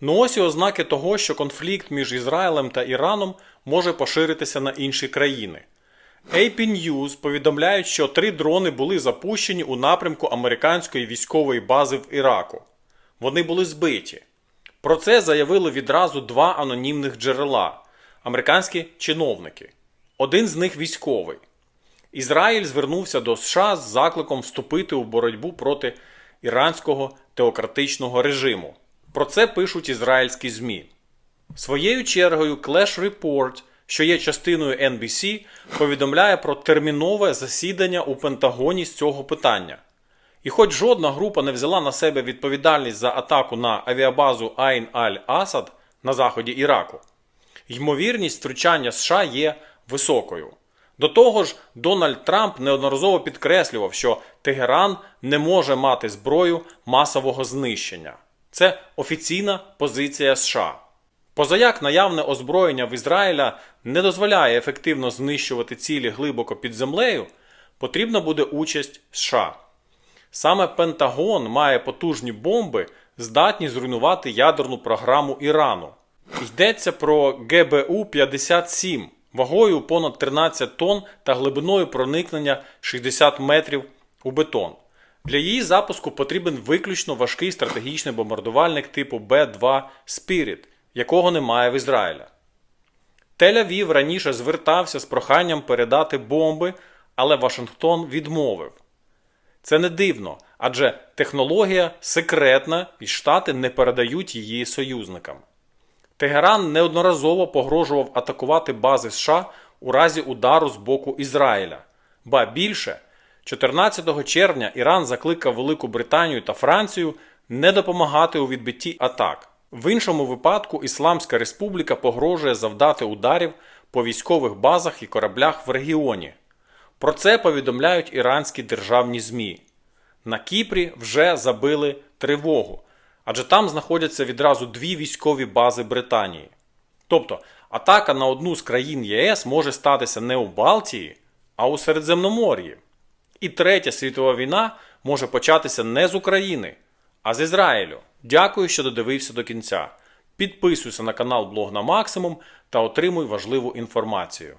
Ну ось і ознаки того, що конфлікт між Ізраїлем та Іраном може поширитися на інші країни. AP News повідомляють, що три дрони були запущені у напрямку американської військової бази в Іраку. Вони були збиті. Про це заявили відразу два анонімних джерела американські чиновники. Один з них військовий. Ізраїль звернувся до США з закликом вступити у боротьбу проти іранського теократичного режиму. Про це пишуть ізраїльські ЗМІ. Своєю чергою Clash Report, що є частиною NBC, повідомляє про термінове засідання у Пентагоні з цього питання. І хоч жодна група не взяла на себе відповідальність за атаку на авіабазу Айн Аль-Асад на заході Іраку, ймовірність втручання США є високою. До того ж, Дональд Трамп неодноразово підкреслював, що Тегеран не може мати зброю масового знищення. Це офіційна позиція США. Позаяк наявне озброєння в Ізраїля не дозволяє ефективно знищувати цілі глибоко під землею, потрібна буде участь США. Саме Пентагон має потужні бомби, здатні зруйнувати ядерну програму Ірану. Йдеться про ГБУ-57 вагою понад 13 тонн та глибиною проникнення 60 метрів у бетон. Для її запуску потрібен виключно важкий стратегічний бомбардувальник типу Б-2 Spirit, якого немає в Ізраїля. Тель-Авів раніше звертався з проханням передати бомби, але Вашингтон відмовив. Це не дивно, адже технологія секретна і Штати не передають її союзникам. Тегеран неодноразово погрожував атакувати бази США у разі удару з боку Ізраїля. Ба більше, 14 червня Іран закликав Велику Британію та Францію не допомагати у відбитті атак. В іншому випадку Ісламська Республіка погрожує завдати ударів по військових базах і кораблях в регіоні. Про це повідомляють іранські державні ЗМІ. На Кіпрі вже забили тривогу, адже там знаходяться відразу дві військові бази Британії. Тобто атака на одну з країн ЄС може статися не у Балтії, а у Середземномор'ї. І третя світова війна може початися не з України, а з Ізраїлю. Дякую, що додивився до кінця. Підписуйся на канал Блог на Максимум та отримуй важливу інформацію.